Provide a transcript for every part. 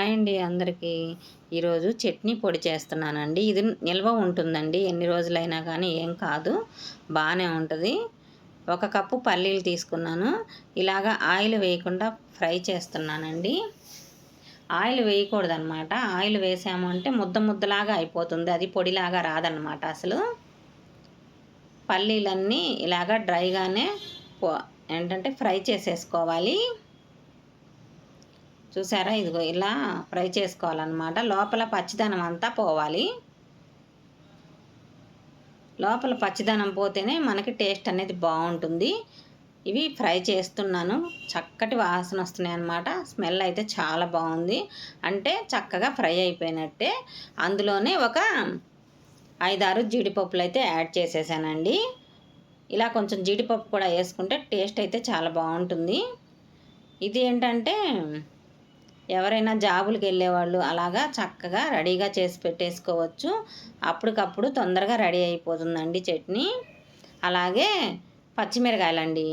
Hi అండి అందరికీ. ఈరోజు చట్నీ పొడి చేస్తున్నానండి. ఇది నిల్వ ఉంటుందండి. ఎన్ని రోజులైనా కానీ ఏం కాదు. బాగానే ఉంటుంది. ఒక కప్పు పల్లీలు తీసుకున్నాను. ఇలాగా ఆయిల్ వేయకుండా ఫ్రై చేస్తున్నానండి. ఆయిల్ వేయకూడదు అనమాట ఆయిల్ వేసాము అంటే ముద్ద ముద్దలాగా అయిపోతుంది. అది పొడిలాగా రాదనమాట అసలు. పల్లీలన్నీ ఇలాగా డ్రైగానే ఏంటంటే ఫ్రై చేసేసుకోవాలి. చూసారా? ఇదిగో ఇలా ఫ్రై చేసుకోవాలన్నమాట. లోపల పచ్చిదనం అంతా పోవాలి. లోపల పచ్చిదనం పోతేనే మనకి టేస్ట్ అనేది బాగుంటుంది. ఇవి ఫ్రై చేస్తున్నాను. చక్కటి వాసన వస్తున్నాయి అన్నమాట. స్మెల్ అయితే చాలా బాగుంది. అంటే చక్కగా ఫ్రై అయిపోయినట్టే. అందులోనే ఒక ఐదారు జీడిపప్పులు అయితే యాడ్ చేసేసానండి. ఇలా కొంచెం జీడిపప్పు కూడా వేసుకుంటే టేస్ట్ అయితే చాలా బాగుంటుంది. ఇది ఏంటంటే ఎవరైనా జాబులకు వెళ్ళేవాళ్ళు అలాగా చక్కగా రెడీగా చేసి పెట్టేసుకోవచ్చు. అప్పటికప్పుడు తొందరగా రెడీ అయిపోతుందండి చట్నీ. అలాగే పచ్చిమిరకాయలండి.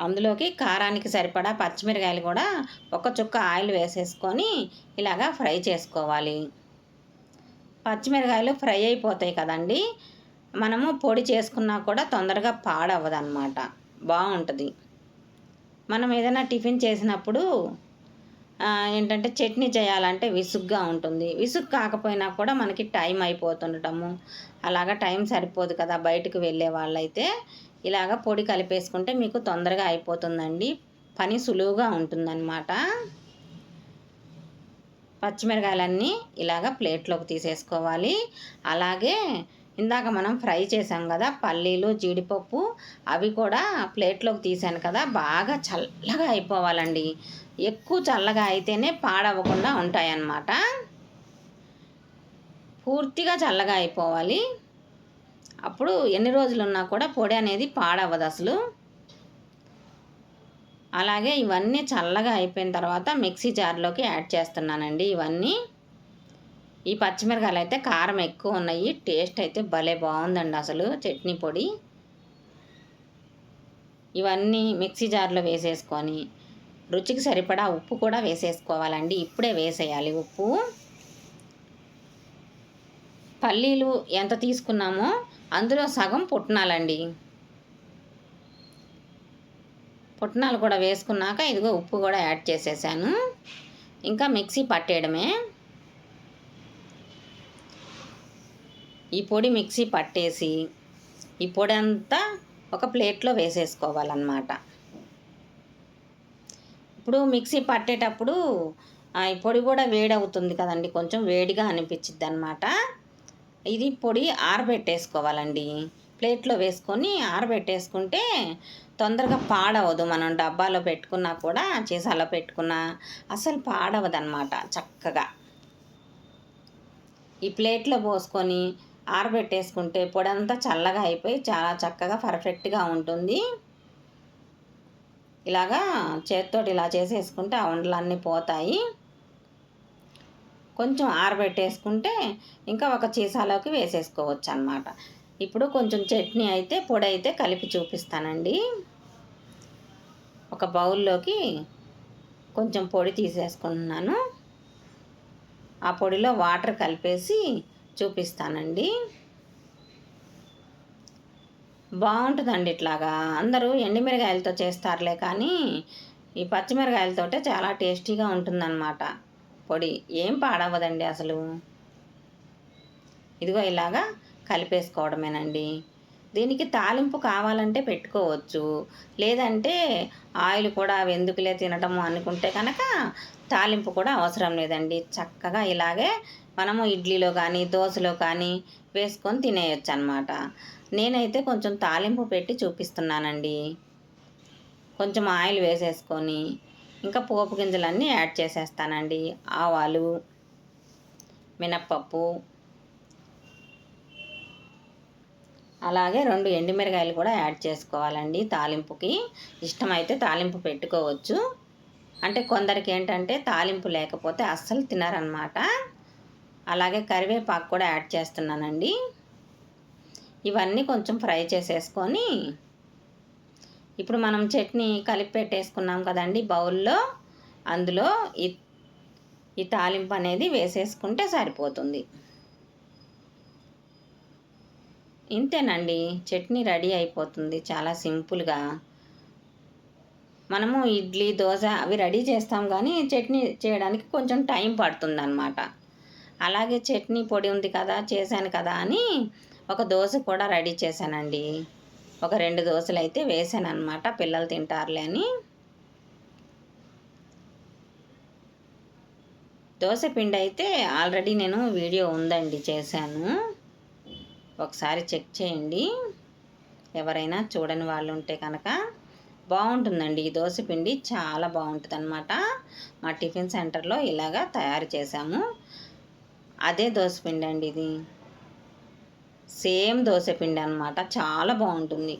అందులోకి కారానికి సరిపడా పచ్చిమిరకాయలు కూడా ఒక చుక్క ఆయిల్ వేసేసుకొని ఇలాగా ఫ్రై చేసుకోవాలి. పచ్చిమిరకాయలు ఫ్రై అయిపోతాయి కదండి. మనము పొడి చేసుకున్నా కూడా తొందరగా పాడవదన్నమాట బాగుంటుంది. మనం ఏదైనా టిఫిన్ చేసినప్పుడు ఏంటంటే చట్నీ చేయాలంటే విసుగ్గా ఉంటుంది. విసుగు కాకపోయినా కూడా మనకి టైం అయిపోతుండటము. అలాగా టైం సరిపోదు కదా బయటకు వెళ్ళే వాళ్ళైతే. ఇలాగ పొడి కలిపేసుకుంటే మీకు తొందరగా అయిపోతుందండి. పని సులువుగా ఉంటుందన్నమాట. పచ్చిమిరకాయలన్నీ ఇలాగ ప్లేట్లోకి తీసేసుకోవాలి. అలాగే ఇందాక మనం ఫ్రై చేసాం కదా పల్లీలు జీడిపప్పు అవి కూడా ప్లేట్లోకి తీసాను కదా బాగా చల్లగా అయిపోవాలండి. ఎక్కువ చల్లగా అయితేనే పాడవకుండా ఉంటాయన్నమాట. పూర్తిగా చల్లగా అయిపోవాలి. అప్పుడు ఎన్ని రోజులు ఉన్నా కూడా పొడి అనేది పాడవదు అసలు. అలాగే ఇవన్నీ చల్లగా అయిపోయిన తర్వాత మిక్సీ జార్లోకి యాడ్ చేస్తున్నానండి ఇవన్నీ. ఈ పచ్చిమిరకాయలు అయితే కారం ఎక్కువ ఉన్నాయి టేస్ట్ అయితే భలే బాగుందండి అసలు చట్నీ పొడి. ఇవన్నీ మిక్సీ జార్లో వేసేసుకొని రుచికి సరిపడా ఉప్పు కూడా వేసేసుకోవాలండి. ఇప్పుడే వేసేయాలి ఉప్పు. పల్లీలు ఎంత తీసుకున్నామో అందులో సగం పుట్నాలండి. పుట్నాలు కూడా వేసుకున్నాక ఇదిగో ఉప్పు కూడా యాడ్ చేసేసాను. ఇంకా మిక్సీ పట్టేయడమే. ఈ పొడి మిక్సీ పట్టేసి ఈ పొడి అంతా ఒక ప్లేట్లో వేసేసుకోవాలన్నమాట. ఇప్పుడు మిక్సీ పట్టేటప్పుడు ఈ పొడి కూడా వేడి అవుతుంది కదండి కొంచెం వేడిగా అనిపించిద్ది అనమాట ఇది పొడి ఆరబెట్టేసుకోవాలండి. ప్లేట్లో వేసుకొని ఆరబెట్టేసుకుంటే తొందరగా పాడవదు. మనం డబ్బాలో పెట్టుకున్నా కూడా చీసాలో పెట్టుకున్నా అసలు పాడవదనమాట చక్కగా. ఈ ప్లేట్లో పోసుకొని ఆరబెట్టేసుకుంటే పొడి అంతా చల్లగా అయిపోయి చాలా చక్కగా పర్ఫెక్ట్గా ఉంటుంది. ఇలాగా చేతితోటి ఇలా చేసేసుకుంటే ఆ ఉండలన్నీ పోతాయి. కొంచెం ఆరబెట్టేసుకుంటే ఇంకా ఒక చీసాలోకి వేసేసుకోవచ్చు అనమాట ఇప్పుడు కొంచెం చట్నీ అయితే పొడి అయితే కలిపి చూపిస్తానండి. ఒక బౌల్లోకి కొంచెం పొడి తీసేసుకుంటున్నాను ఆ పొడిలో వాటర్ కలిపేసి చూపిస్తానండి. బాగుంటుందండి ఇట్లాగా. అందరూ ఎండిమిరకాయలతో చేస్తారులే కానీ ఈ పచ్చిమిరకాయలతోటే చాలా టేస్టీగా ఉంటుందన్నమాట. పొడి ఏం పాడవదండి అసలు. ఇదిగో ఇలాగా కలిపేసుకోవడమేనండి. దీనికి తాలింపు కావాలంటే పెట్టుకోవచ్చు. లేదంటే ఆయిల్ కూడా అవి ఎందుకులే తినటము అనుకుంటే కనుక తాలింపు కూడా అవసరం లేదండి. చక్కగా ఇలాగే మనము ఇడ్లీలో కానీ దోశలో కానీ వేసుకొని తినేయచ్చు అనమాట నేనైతే కొంచెం తాలింపు పెట్టి చూపిస్తున్నానండి. కొంచెం ఆయిల్ వేసేసుకొని ఇంకా పోపు గింజలన్నీ యాడ్ చేసేస్తానండి. ఆవాలు మినప్పప్పు అలాగే రెండు ఎండుమిరకాయలు కూడా యాడ్ చేసుకోవాలండి తాలింపుకి. ఇష్టమైతే తాలింపు పెట్టుకోవచ్చు. అంటే కొందరికి ఏంటంటే తాలింపు లేకపోతే అస్సలు తినరనమాట అలాగే కరివేపాకు కూడా యాడ్ చేస్తున్నానండి. ఇవన్నీ కొంచెం ఫ్రై చేసేసుకొని ఇప్పుడు మనం చట్నీ కలిపి పెట్టేసుకున్నాం కదండి బౌల్లో. అందులో ఈ ఈ తాలింపు అనేది వేసేసుకుంటే సరిపోతుంది. ఇంతేనండి. చట్నీ రెడీ అయిపోతుంది. చాలా సింపుల్గా. మనము ఇడ్లీ దోశ అవి రెడీ చేస్తాం కానీ చట్నీ చేయడానికి కొంచెం టైం పడుతుంది అనమాట అలాగే చట్నీ పొడి ఉంది కదా చేశాను కదా అని ఒక దోశ కూడా రెడీ చేశానండి. ఒక రెండు దోశలు అయితే వేసాను అనమాట పిల్లలు తింటారులే అని. దోశ పిండి అయితే ఆల్రెడీ నేను వీడియో ఉందండి చేశాను. ఒకసారి చెక్ చేయండి. ఎవరైనా చూడని వాళ్ళు ఉంటే కనుక బాగుంటుందండి. ఈ దోశ పిండి చాలా బాగుంటుంది అనమాట మా టిఫిన్ సెంటర్లో ఇలాగా తయారు చేశాము. అదే దోశ పిండి అండి ఇది. సేమ్ దోశ పిండి అనమాట చాలా బాగుంటుంది.